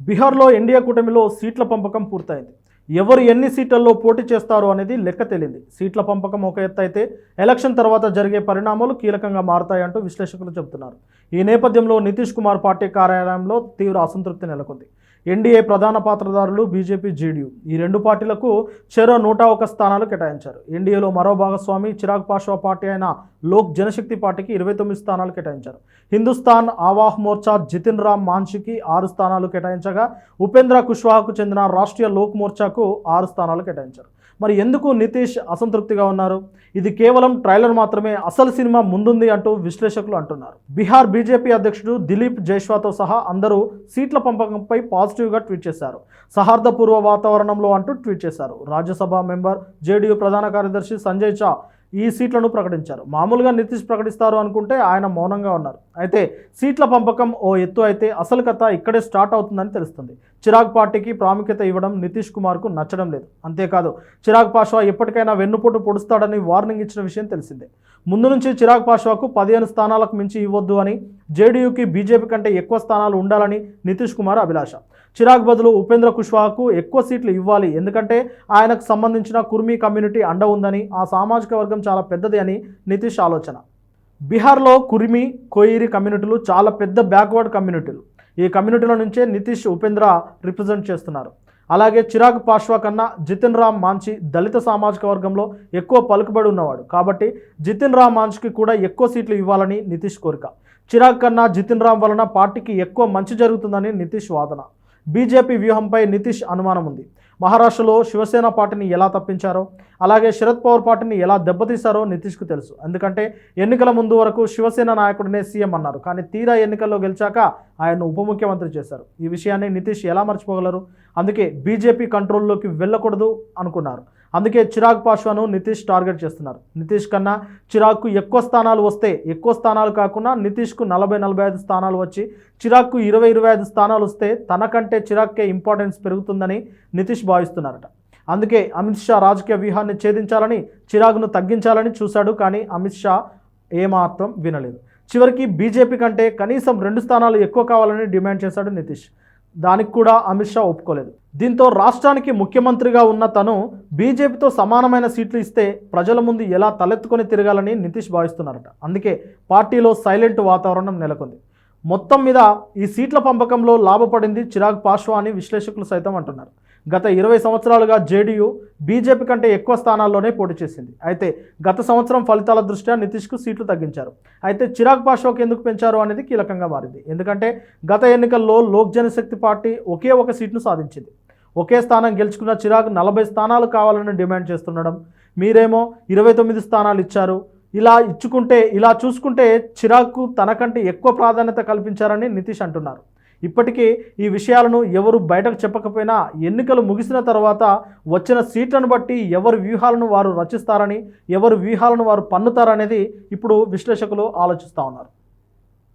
బీహార్లో ఎన్డీఏ కూటమిలో సీట్ల పంపకం పూర్తయింది. ఎవరు ఎన్ని సీట్లలో పోటీ చేస్తారో అనేది లెక్క తేలింది సీట్ల పంపకం ఒక ఎత్తు అయితే ఎలక్షన్ తర్వాత జరిగే పరిణామాలు కీలకంగా మారతాయంటూ విశ్లేషకులు చెబుతున్నారు. ఈ నేపథ్యంలో నితీష్ కుమార్ పార్టీ కార్యాలయంలో తీవ్ర అసంతృప్తి నెలకొంది. ఎన్డీఏ ప్రధాన పాత్రదారులు బీజేపీ జేడీయూ ఈ రెండు పార్టీలకు చెరో నూట ఒక స్థానాలు కేటాయించారు. ఎన్డీఏలో మరో భాగస్వామి చిరాగ్ పాష్వా పార్టీ అయిన లోక్ జనశక్తి పార్టీకి ఇరవై తొమ్మిది స్థానాలు కేటాయించారు. హిందుస్థాన్ ఆవాహ్ మోర్చా జితిన్ రామ్ మాన్షికి ఆరు స్థానాలు కేటాయించగా ఉపేంద్ర కుష్వాహాకు చెందిన రాష్ట్రీయ లోక్ మోర్చాకు ఆరు స్థానాలు కేటాయించారు. మరి ఎందుకు నితీష్ అసంతృప్తిగా ఉన్నారు? ఇది కేవలం ట్రైలర్ మాత్రమే అసలు సినిమా ముందుంది అంటూ విశ్లేషకులు అంటున్నారు. బీహార్ బీజేపీ అధ్యక్షుడు దిలీప్ జైష్వాతో సహా అందరూ సీట్ల పంపకంపై పాజిటివ్గా ట్వీట్ చేశారు. సహార్దపూర్వ వాతావరణంలో అంటూ ట్వీట్ చేశారు. రాజ్యసభ మెంబర్ జేడీయూ ప్రధాన కార్యదర్శి సంజయ్ చా ఈ సీట్లను ప్రకటించారు. మామూలుగా నితీష్ ప్రకటిస్తారు అనుకుంటే ఆయన మౌనంగా ఉన్నారు. అయితే సీట్ల పంపకం ఓ ఎత్తు అయితే అసలు కథ ఇక్కడే స్టార్ట్ అవుతుందని తెలుస్తుంది. చిరాగ్ పార్టీకి ప్రాముఖ్యత ఇవ్వడం నితీష్ కుమార్కు నచ్చడం లేదు. అంతేకాదు చిరాగ్ పాష్వా ఎప్పటికైనా వెన్నుపోటు పొడుస్తాడని వార్నింగ్ ఇచ్చిన విషయం తెలిసిందే. ముందు నుంచి చిరాగ్ పాష్వాకు పదిహేను స్థానాలకు మించి ఇవ్వద్దు అని జేడీయూకి బీజేపీ కంటే ఎక్కువ స్థానాలు ఉండాలని నితీష్ కుమార్ అభిలాష. చిరాగ్ బదులు ఉపేంద్ర కుష్వాహాకు ఎక్కువ సీట్లు ఇవ్వాలి. ఎందుకంటే ఆయనకు సంబంధించిన కుర్మీ కమ్యూనిటీ అండ ఉందని ఆ సామాజిక వర్గం చాలా పెద్దది అని నితీష్ ఆలోచన. బీహార్లో కుర్మి కోయిరి కమ్యూనిటీలు చాలా పెద్ద బ్యాక్వర్డ్ కమ్యూనిటీలు. ఈ కమ్యూనిటీల నుంచే నితీష్ ఉపేంద్ర రిప్రజెంట్ చేస్తున్నారు. అలాగే చిరాగ్ పాశ్వా కన్నా జితిన్ రామ్ మాంచి దళిత సామాజిక వర్గంలో ఎక్కువ పలుకుబడి ఉన్నవాడు. కాబట్టి జితిన్ రామ్ మాంచ్కి కూడా ఎక్కువ సీట్లు ఇవ్వాలని నితీష్ కోరిక. చిరాగ్ కన్నా జితిన్ రామ్ వలన పార్టీకి ఎక్కువ మంచి జరుగుతుందని నితీష్ వాదన. బీజేపీ వ్యూహంపై నితీష్ అనుమానం ఉంది మహారాష్ట్రలో శివసేన పార్టీని ఎలా తప్పించారో అలాగే శరద్ పవార్ పార్టీని ఎలా దెబ్బతీశారో నితీష్కు తెలుసు. ఎందుకంటే ఎన్నికల ముందు వరకు శివసేన నాయకుడినే సీఎం అన్నారు. కానీ తీరా ఎన్నికల్లో గెలిచాక ఆయన్ను ఉప ముఖ్యమంత్రి చేశారు. ఈ విషయాన్ని నితీష్ ఎలా మర్చిపోగలరు? అందుకే బీజేపీ కంట్రోల్లోకి వెళ్ళకూడదు అనుకున్నారు. అందుకే చిరాగ్ పాశ్వాను నితీష్ టార్గెట్ చేస్తున్నారు. నితీష్ కన్నా చిరాగ్కు ఎక్కువ స్థానాలు వస్తే ఎక్కువ స్థానాలు కాకుండా నితీష్కు నలభై నలభై ఐదు స్థానాలు వచ్చి చిరాగ్కు ఇరవై ఇరవై ఐదు స్థానాలు వస్తే తనకంటే చిరాగ్కే ఇంపార్టెన్స్ పెరుగుతుందని నితీష్ భావిస్తున్నారట. అందుకే అమిత్ షా రాజకీయ వ్యూహాన్ని ఛేదించాలని చిరాగ్ను తగ్గించాలని చూశాడు కానీ అమిత్ షా ఏమాత్రం వినలేదు. చివరికి బీజేపీ కంటే కనీసం రెండు స్థానాలు ఎక్కువ కావాలని డిమాండ్ చేశాడు నితీష్. దానికి కూడా అమిత్ షా ఒప్పుకోలేదు. దీంతో రాష్ట్రానికి ముఖ్యమంత్రిగా ఉన్న తను బీజేపీతో సమానమైన సీట్లు ఇస్తే ప్రజల ముందు ఎలా తలెత్తుకొని తిరగాలని నితీష్ భావిస్తున్నారట. అందుకే పార్టీలో సైలెంట్ వాతావరణం నెలకొంది. మొత్తం మీద ఈ సీట్ల పంపకంలో లాభపడింది చిరాగ్ పాశ్వా అని విశ్లేషకులు సైతం అంటున్నారు. గత ఇరవై సంవత్సరాలుగా జేడీయూ బీజేపీ కంటే ఎక్కువ స్థానాల్లోనే పోటీ చేసింది. అయితే గత సంవత్సరం ఫలితాల దృష్ట్యా నితీష్కు సీట్లు తగ్గించారు. అయితే చిరాగ్ పాషోకి ఎందుకు పెంచారు అనేది కీలకంగా మారింది. ఎందుకంటే గత ఎన్నికల్లో లోక్ జనశక్తి పార్టీ ఒకే ఒక సీట్ను సాధించింది. ఒకే స్థానం గెలుచుకున్న చిరాగ్ నలభై స్థానాలు కావాలని డిమాండ్ చేస్తుండడం మీరేమో ఇరవై తొమ్మిది స్థానాలు ఇచ్చారు. ఇలా ఇచ్చుకుంటే ఇలా చూసుకుంటే చిరాగ్కు తనకంటే ఎక్కువ ప్రాధాన్యత కల్పించారని నితీష్ అంటున్నారు. ఇప్పటికీ ఈ విషయాలను ఎవరు బయటకు చెప్పకపోయినా ఎన్నికలు ముగిసిన తర్వాత వచ్చిన సీట్లను బట్టి ఎవరి వ్యూహాలను వారు రచిస్తారని ఎవరి వ్యూహాలను వారు పన్నుతారనేది ఇప్పుడు విశ్లేషకులు ఆలోచిస్తూ ఉన్నారు.